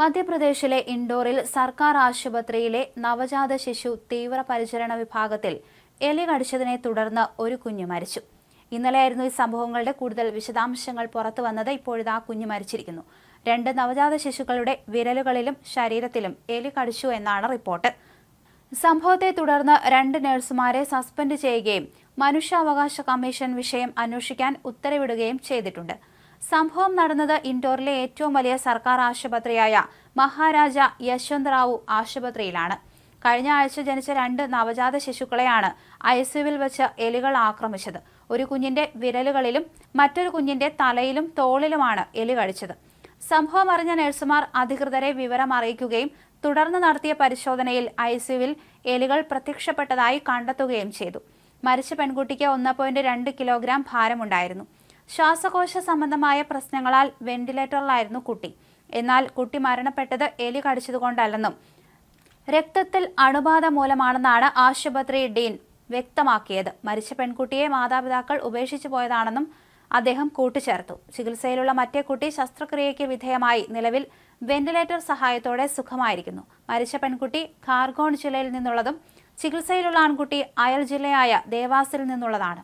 മധ്യപ്രദേശിലെ ഇൻഡോറിൽ സർക്കാർ ആശുപത്രിയിലെ നവജാത ശിശു തീവ്രപരിചരണ വിഭാഗത്തിൽ എലി കടിച്ചതിനെ തുടർന്ന് ഒരു കുഞ്ഞു മരിച്ചു. ഇന്നലെയായിരുന്നു ഈ സംഭവങ്ങളുടെ കൂടുതൽ വിശദാംശങ്ങൾ പുറത്തു വന്നത്. ഇപ്പോഴിതാ കുഞ്ഞു മരിച്ചിരിക്കുന്നു. രണ്ട് നവജാത ശിശുക്കളുടെ വിരലുകളിലും ശരീരത്തിലും എലി കടിച്ചു എന്നാണ് റിപ്പോർട്ട്. സംഭവത്തെ തുടർന്ന് രണ്ട് നഴ്സുമാരെ സസ്പെൻഡ് ചെയ്യുകയും മനുഷ്യാവകാശ കമ്മീഷൻ വിഷയം അന്വേഷിക്കാൻ ഉത്തരവിടുകയും ചെയ്തിട്ടുണ്ട്. സംഭവം നടന്നത് ഇൻഡോറിലെ ഏറ്റവും വലിയ സർക്കാർ ആശുപത്രിയായ മഹാരാജ യശ്വന്ത് റാവു ആശുപത്രിയിലാണ്. കഴിഞ്ഞ ആഴ്ച ജനിച്ച രണ്ട് നവജാത ശിശുക്കളെയാണ് ഐസിയുവിൽ വെച്ച് എലികൾ ആക്രമിച്ചത്. ഒരു കുഞ്ഞിന്റെ വിരലുകളിലും മറ്റൊരു കുഞ്ഞിന്റെ തലയിലും തോളിലുമാണ് എലി കടിച്ചത് സംഭവം അറിഞ്ഞ നഴ്സുമാർ അധികൃതരെ വിവരം അറിയിക്കുകയും തുടർന്ന് നടത്തിയ പരിശോധനയിൽ ഐസിയുവിൽ എലികൾ പ്രത്യക്ഷപ്പെട്ടതായി കണ്ടെത്തുകയും ചെയ്തു. മരിച്ച പെൺകുട്ടിക്ക് ഒന്ന് പോയിന്റ് രണ്ട് കിലോഗ്രാം ഭാരമുണ്ടായിരുന്നു. ശ്വാസകോശ സംബന്ധമായ പ്രശ്നങ്ങളാൽ വെന്റിലേറ്ററിലായിരുന്നു കുട്ടി. എന്നാൽ കുട്ടി മരണപ്പെട്ടത് എലി കടിച്ചതുകൊണ്ടല്ലെന്നും രക്തത്തിൽ അണുബാധ മൂലമാണെന്നാണ് ആശുപത്രി ഡീൻ വ്യക്തമാക്കിയത്. മരിച്ച പെൺകുട്ടിയെ മാതാപിതാക്കൾ ഉപേക്ഷിച്ചു പോയതാണെന്നും അദ്ദേഹം കൂട്ടിച്ചേർത്തു. ചികിത്സയിലുള്ള മറ്റേ കുട്ടി ശസ്ത്രക്രിയയ്ക്ക് വിധേയമായി നിലവിൽ വെന്റിലേറ്റർ സഹായത്തോടെ സുഖമായിരിക്കുന്നു. മരിച്ച പെൺകുട്ടി ഖാർഗോൺ ജില്ലയിൽ നിന്നുള്ളതും ചികിത്സയിലുള്ള ആൺകുട്ടി അയൽ ജില്ലയായ ദേവാസിൽ നിന്നുള്ളതാണ്.